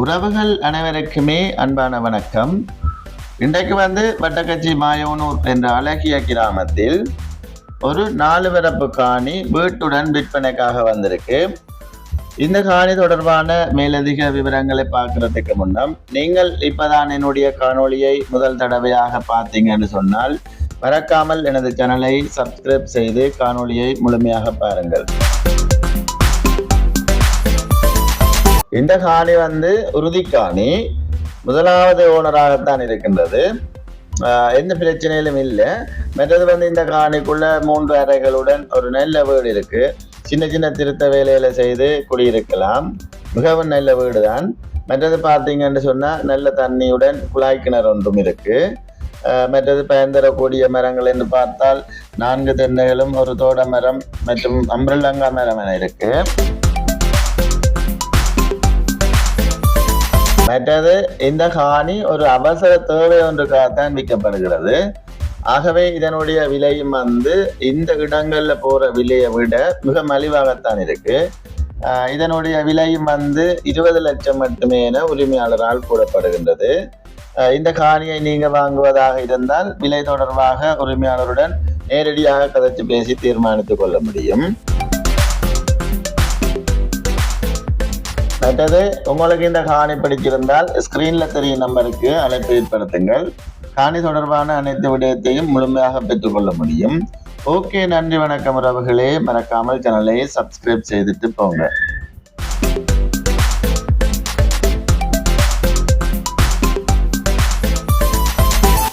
உறவுகள் அனைவருக்குமே அன்பான வணக்கம். இன்றைக்கு வந்து வட்டக்கச்சி மாயோனூர் என்ற அழகிய கிராமத்தில் ஒரு நாலு வரப்பு காணி வீட்டுடன் விற்பனைக்காக வந்திருக்கு. இந்த காணி தொடர்பான மேலதிக விவரங்களை பார்க்கறதுக்கு முன்னம் நீங்கள் இப்பதான் என்னுடைய காணொளியை முதல் தடவையாக பார்த்தீங்கன்னு சொன்னால் மறக்காமல் எனது சேனலை சப்ஸ்கிரைப் செய்து காணொளியை முழுமையாக பாருங்கள். இந்த காணி வந்து உறுதி காணி. முதலாவது ஓனராகத்தான் இருக்கின்றது. எந்த பிரச்சனையிலும் இல்லை. மற்றது வந்து இந்த காணிக்குள்ள மூன்று அறைகளுடன் ஒரு நல்ல வீடு இருக்கு. சின்ன சின்ன திருத்த வேலைகளை செய்து குடியிருக்கலாம். மிகவும் நல்ல வீடு தான் மற்றது பார்த்தீங்கன்னு சொன்னால் நல்ல தண்ணியுடன் குழாய் கிணறு ஒன்றும் இருக்கு. மற்றது பயன்தரக்கூடிய மரங்கள் என்று பார்த்தால் நான்கு தென்னைகளும் ஒரு தோட மரம் மற்றும் அம்பிரல்லங்கா மரம் என இருக்குது மற்றது இந்த காணி ஒரு அவசர தேவை ஒன்றுக்காகத்தான் விற்கப்படுகிறது. ஆகவே இதனுடைய விலையும் வந்து இந்த இடங்கள்ல போற விலையை விட மிக மலிவாகத்தான் இருக்கு. இதனுடைய விலையும் வந்து இருபது லட்சம் மட்டுமே என உரிமையாளரால் கூறப்படுகின்றது. இந்த காணியை நீங்க வாங்குவதாக இருந்தால் விலை தொடர்பாக உரிமையாளருடன் நேரடியாக கதைச்சு பேசி தீர்மானித்துக் கொள்ள முடியும். அடுத்தது உங்களுக்கு இந்த காணி பிடிச்சிருந்தால் ஸ்கிரீன்ல தெரியும் நம்பருக்கு அழைப்பு ஏற்படுத்துங்கள். காணி தொடர்பான அனைத்து விடயத்தையும் முழுமையாக பெற்றுக்கொள்ள முடியும். ஓகே நன்றி வணக்கம் உறவுகளே. மறக்காமல் சேனலை சப்ஸ்கிரைப் செய்துட்டு போங்க.